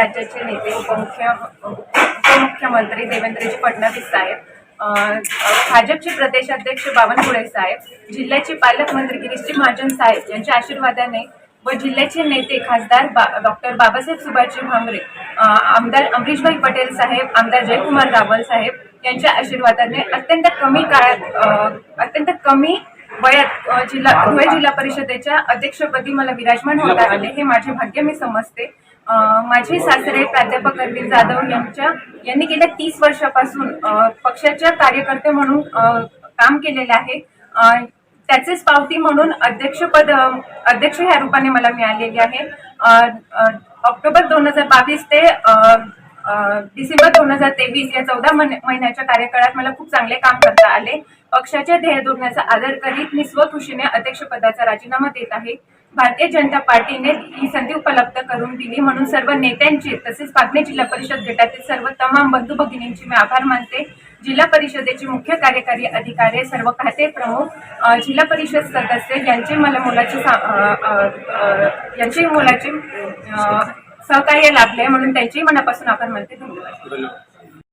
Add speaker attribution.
Speaker 1: राज्याचे नेते उपमुख्य उपमुख्यमंत्री देवेंद्रजी फडणवीस साहेब भाजपचे प्रदेशाध्यक्ष बावनकुळे साहेब जिल्ह्याचे पालकमंत्री गिरीशजी महाजन साहेब यांच्या आशीर्वादाने व जिल्ह्याचे नेते खासदार बा डॉक्टर बाबासाहेब सुभाषजी भामरे आमदार अमरीशभाई पटेल साहेब आमदार जयकुमार रावल साहेब यांच्या आशीर्वादाने अत्यंत कमी काळात अत्यंत कमी वयात जिल्हा धुळे जिल्हा परिषदेच्या अध्यक्षपदी मला विराजमान होता आले हे माझे भाग्य मी समजते. माझे सासरे प्राध्यापक अरविंद जाधव यांच्या यांनी गेल्या तीस वर्षापासून पक्षाच्या कार्यकर्ते म्हणून काम केलेले आहे. त्याचेच पावती म्हणून अध्यक्षपद अध्यक्ष ह्या रूपाने मला मिळालेली आहे. ऑक्टोबर दोन हजार बावीस ते डिसेंबर दोन हजार तेवीस या चौदा महिन्याच्या कार्यकाळात मला खूप चांगले काम करता आले. पक्षाच्या ध्येय धोरणाचा आदर करीत मी स्वखुशीने अध्यक्षपदाचा राजीनामा देत आहे. भारतीय जनता पार्टीने ही संधी उपलब्ध करून दिली म्हणून सर्व नेत्यांचे तसेच पाटणे जिल्हा परिषद गटातील सर्व तमाम बंधू भगिनींचे मी आभार मानते. जिल्हा परिषदेचे मुख्य कार्यकारी अधिकारी सर्व खाते प्रमुख जिल्हा परिषद सदस्य यांचे मला मुलाचे सा- यांचे मुलाचे सहकार्य लाभले म्हणून त्यांचेही मनापासून आभार मानते.
Speaker 2: धन्यवाद.